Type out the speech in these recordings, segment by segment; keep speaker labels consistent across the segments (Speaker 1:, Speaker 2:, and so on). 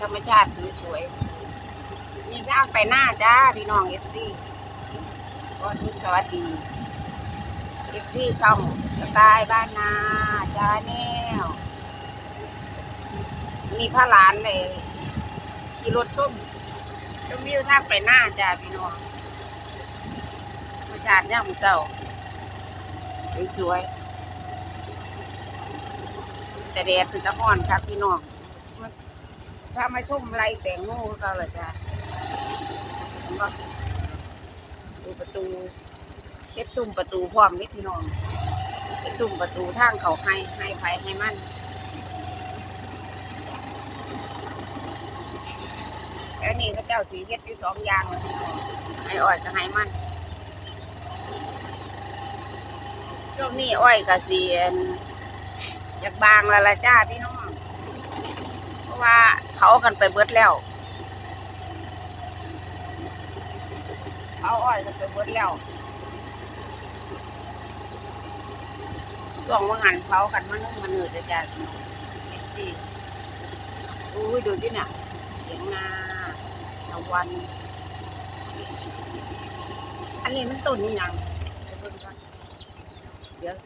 Speaker 1: ธรรมชาติสวยๆมีทางไปหน้าจ้า พี่น้องเอฟซีก็ทุกสวัสดีเอฟซีช่องสไตล์บ้านนาชาแนลมีพระหลานเลยขี่รถชมชมวิวทางไปหน้าจ้า พี่น้องธรรมชาติย่ามอเศร้าสวยๆแต่แดดคือตะห้อนครับพี่น้อง ถ้ามาชมไรแต่งโง่ก็เลยจ้ะดูประตูเฮ็ดซุ่มประตูพร้อมนี่พี่น้องเฮ็ดซุ่มประตูทางเขาให้ให้ไผให้มันแล้วนี่เขาเจ้าสีเฮ็ดที่สองอย่างเลยพี่น้องให้อ้อยก็ให้มันช่วงนี้อ้อยก็สีอยากบางล้วล่ะจ้าพี่น้อง เพราะว่า เขากันไปเบิดแล้วเขาอ้อยกันไปเบิดแล้วช่วงว่างันเผากันมันนึงมันเหนื่อยจะจัดเอ็นซีอุ้ยดูที่เนี่ยเสียงนาตะวัน อันนี้มันต้นนี่ยังเดี๋ยวเบิ่งก่อนเดี๋ยว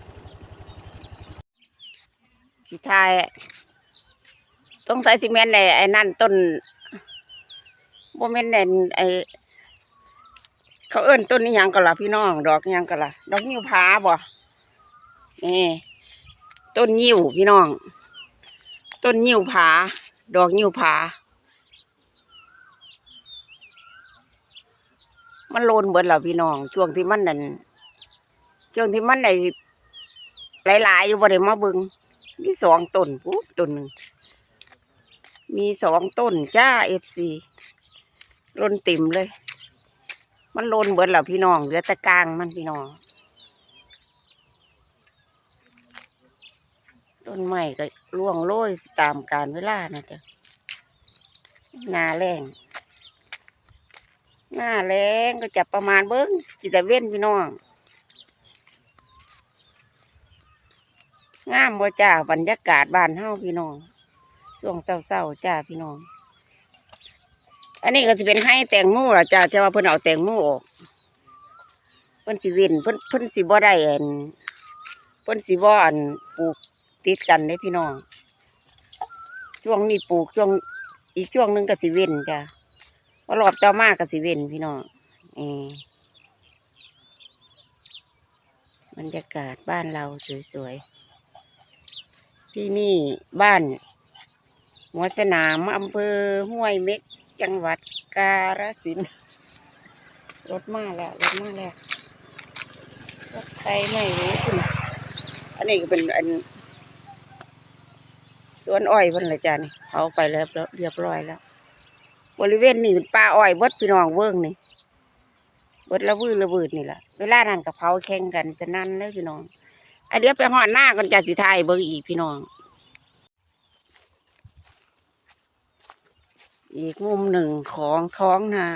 Speaker 1: สิทาย ต้องใส่ซีเมนต์ในไอ้นั่นต้นโมเมนต์ในไอ้เขาเอิ้นต้นนี้ยังก็ล่ะพี่น้อง ดอกยังก็ล่ะดอกนิ้วผาบ่นี่ต้นนิ้วพี่น้อง ต้นนิ้วผา ดอกนิ้วผา มันโลนเบิดแล้วพี่น้อง ช่วงที่มันนั่นช่วงที่มันในหลายๆอยู่บ่ได้มาเบิ่งมีสองต้นปุ๊บต้นหนึ่ง มีสองต้นจ้าเอฟซีลนติ่มเลย มันลนเบิดแล้วพี่น้องเหลือแต่กลางมันพี่น้อง ต้นไม้ก็ร่วงโรยตามกาลเวลานะจ๊ะหน้าแรงหน้าแรงก็จะประมาณเบิ้งจิตเว้นพี่น้องงามบ่จ้าบรรยากาศบ้านเฮาพี่น้อง ช่วงเศร้าๆจ้าพี่น้อง อันนี้ก็จะเป็นให้แตงโมล่ะจ้าจะว่าเพิ่นเอาแตงโมออกเพิ่นสิเว้นเพิ่นเพิ่นสิบ่ได้อันเพิ่นสิบ่อันปลูกติดกันเด้พี่น้องช่วงนี้ปลูกช่วงอีกช่วงหนึงก็สิเว้นจ้าพอรอบต่อมาก็สิเว้นพี่น้องเออบรรยากาศบ้านเราสวยๆที่นี่บ้าน หัวสนามอำเภอห้วยเม็ก จังหวัดกาฬสินธุ์รถมาแล้วรถมาแล้วรถใครไม่รู้คุณอันนี้ก็เป็นอันสวนอ้อยเพิ่นละจานี่เขาไปแล้วเรียบร้อยแล้ว บริเวณนี้เป็นป่าอ้อยเบิดพี่น้องเวิ้งนี่เบิดละวือละวืดนี่แหละเวลานั้นกับเผาแข่งกันสนั่นเลยพี่น้องอันเดี๋ยวไปหอดหน้ากันจ้าสิทยเบิ่งอีกพี่น้อง อีกมุมหนึ่งของท้องนา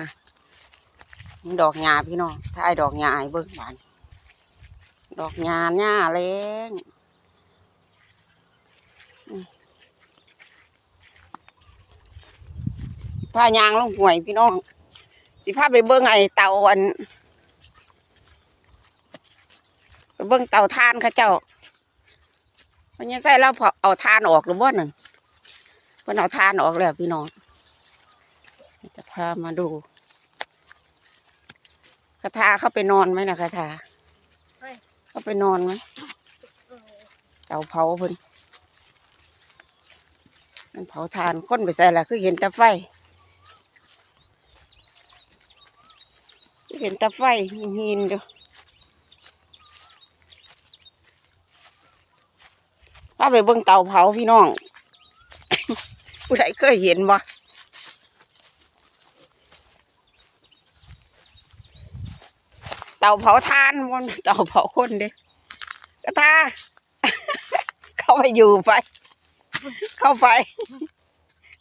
Speaker 1: ดอกหญ้าพี่น้องถ้าไอ้ดอกหญ้าไอ้เบิ่งบานดอกหญ้าหญ้าแรงอืมพายางลงห่วยพี่น้อง สิพาไปเบิ่งไอ้เตาอันไปเบิ่งเตาทานข้าเจ้ามันยังใส่แล้วพอเอาทานออกหรือบ่นั่นเพิ่นเอาทานออกแล้วพี่น้อง จะพามาดูคาถาเข้าไปนอนไหมนะคาถาเข้าไปนอนไหมเตาเผาเพิ่นมันเผาทานค้นไปใส่ละคือเห็นแต่ไฟคือเห็นแต่ไฟหินๆอยู่พาไปเบิ่งเตาเผาพี่น้อง ผู้ใดเคยเห็นบ่ เต่าเผาทานมันเต่าเผาคนดิกระทาเข้าไปอยู่ไป เข้าไป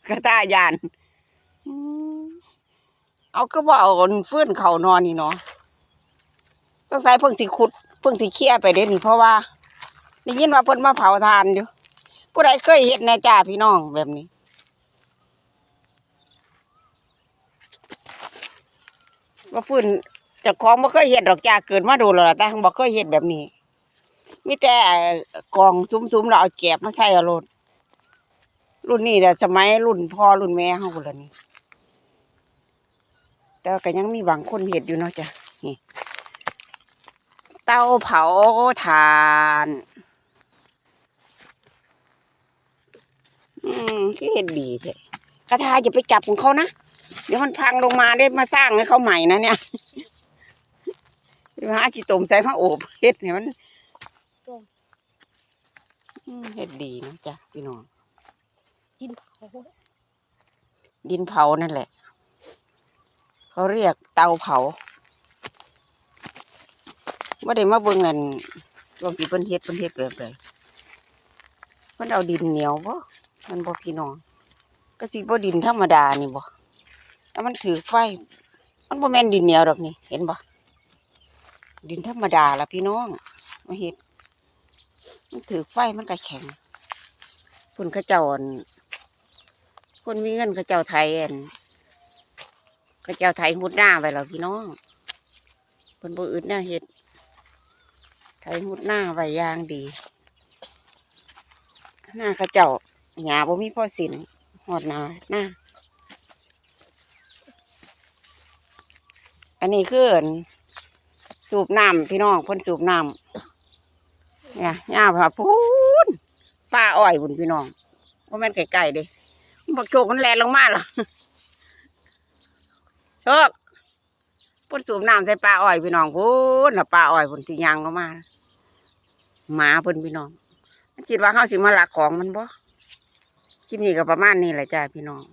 Speaker 1: กระทายานเอาก็บอกเฟื้นเขานอนนี่เนาะต้องสัยเพิ่งสีขุด เพิ่งสีเคลียไปเด้นี่เพราะว่าได้ยินว่าเพิ่นมาเผาทานอยู่ผู้ใดเคยเห็นนะจ่าพี่น้องแบบนี้ว่าฟื้น เจ้าของบ่เคยเฮ็ดดอกจ้าเกิดมาดนแล้วล่ะแต่บ่เคยเฮ็ดแบบนี้มีแต่กองซุ้มๆแล้วเอาแกบมาใส่เอาโลดรุ่นนี้แต่สมัยรุ่นพ่อรุ่นแม่เฮาพุ่นละนี่แต่ก็ยังมีบางคนเฮ็ดอยู่เนาะจ้ะนี่เตาเผาถ่านอืมคือเฮ็ดดีแท้กระทาอย่าไปจับของเขานะ เดี๋ยวมันพังลงมาได้มาสร้างให้เขาใหม่นะเนี่ย เดี๋ยวหาขี้ตมใส่มาโอบเฮ็ดเนี่ยมัน
Speaker 2: ต้ม
Speaker 1: อืมเฮ็ดดีนะจ๊ะพี่น้อง
Speaker 2: กินเผา
Speaker 1: ดินเผานั่นแหละ เขาเรียกเตาเผาว่าได้มาเบิ่งเงินช่วงที่เพิ่นเฮ็ดเพิ่นเฮ็ดแบบใดเพิ่นเอาดินเหนียวบ่มันบ่พี่น้องก็สิบ่ดินธรรมดานี่บ่แล้วมันถือไฟ มันบ่แม่นดินเหนียวดอกนี่เห็นบ่ ดินธรรมดาละพี่น้องมาเฮ็ดมันถือไฟมันก็แข็งเพิ่นขจ้าอั่นคนมีเงินขเจ้าไทยอันขเจ้าไทยหุดหน้าไว้แล้วพี่น้องเพิ่นบ่อึดหน้าเฮ็ดไทยหุดหน้าไว้ย่างดี หน้าขเจ้าหญ้าบ่มีพ่อสินหอดหนาหน้าอันนี้คืออั่น สูบน้ำพี่น้องเพ่นสูบน้ำเนี่ยย่าพาพูนป้าอ้อยบุญพี่น้องว่าแม่นไก่ๆเด้บักโชกมันแลนลงมาเหรอโชคพ่นสูบน้ำใส่ป้าอ้อยพี่น้องพูนน่ะป้าอ้อยพุ่นที่ยางลงมาหมาพ่นพี่น้องมันคิดว่าเขาสิมาลักของมันบ่คลิปนี้ก็ประมาณนี้แหละจ้าพี่น้อง